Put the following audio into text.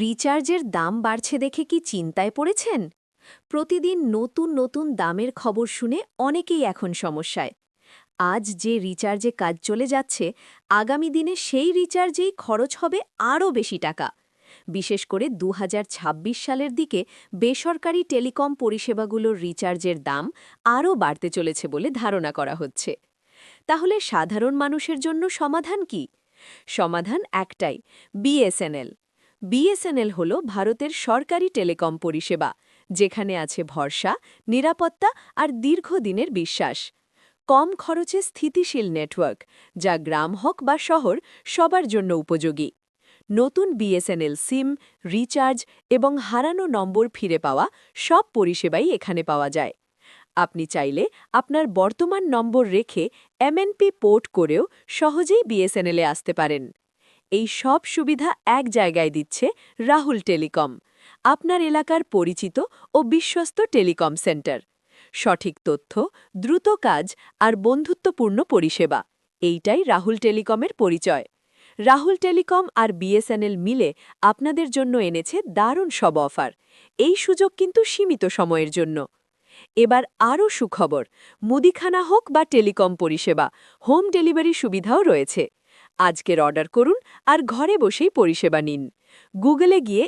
রিচার্জের দাম বাড়ছে দেখে কি চিন্তায় পড়েছেন? প্রতিদিন নতুন নতুন দামের খবর শুনে অনেকেই এখন সমস্যায়। আজ যে রিচার্জে কাজ চলে যাচ্ছে, আগামী দিনে সেই রিচার্জেই খরচ হবে আরও বেশি টাকা। বিশেষ করে দু হাজার ছাব্বিশ সালের দিকে বেসরকারি টেলিকম পরিষেবাগুলোর রিচার্জের দাম আরও বাড়তে চলেছে বলে ধারণা করা হচ্ছে। তাহলে সাধারণ মানুষের জন্য সমাধান কি? সমাধান একটাই, বিএসএনএল। বিএসএনএল হল ভারতের সরকারি টেলিকম পরিষেবা, যেখানে আছে ভরসা, নিরাপত্তা আর দীর্ঘদিনের বিশ্বাস। কম খরচে স্থিতিশীল নেটওয়ার্ক, যা গ্রাম হোক বা শহর, সবার জন্য উপযোগী। নতুন বিএসএনএল সিম, রিচার্জ এবং হারানো নম্বর ফিরে পাওয়া সব পরিষেবাই এখানে পাওয়া যায়। আপনি চাইলে আপনার বর্তমান নম্বর রেখে এমএনপি পোর্ট করেও সহজেই বিএসএনএলে আসতে পারেন। এই সব সুবিধা এক জায়গায় দিচ্ছে রাহুল টেলিকম, আপনার এলাকার পরিচিত ও বিশ্বস্ত টেলিকম সেন্টার। সঠিক তথ্য, দ্রুত কাজ আর বন্ধুত্বপূর্ণ পরিষেবা, এইটাই রাহুল টেলিকমের পরিচয়। রাহুল টেলিকম আর বিএসএনএল মিলে আপনাদের জন্য এনেছে দারুণ সব অফার, এই সুযোগ কিন্তু সীমিত সময়ের জন্য। এবার আরও সুখবর, মুদিখানা হোক বা টেলিকম পরিষেবা, হোম ডেলিভারি সুবিধাও রয়েছে। আজকের অর্ডার করুন আর ঘরে বসেই পরিষেবা নিন। গুগলে গিয়ে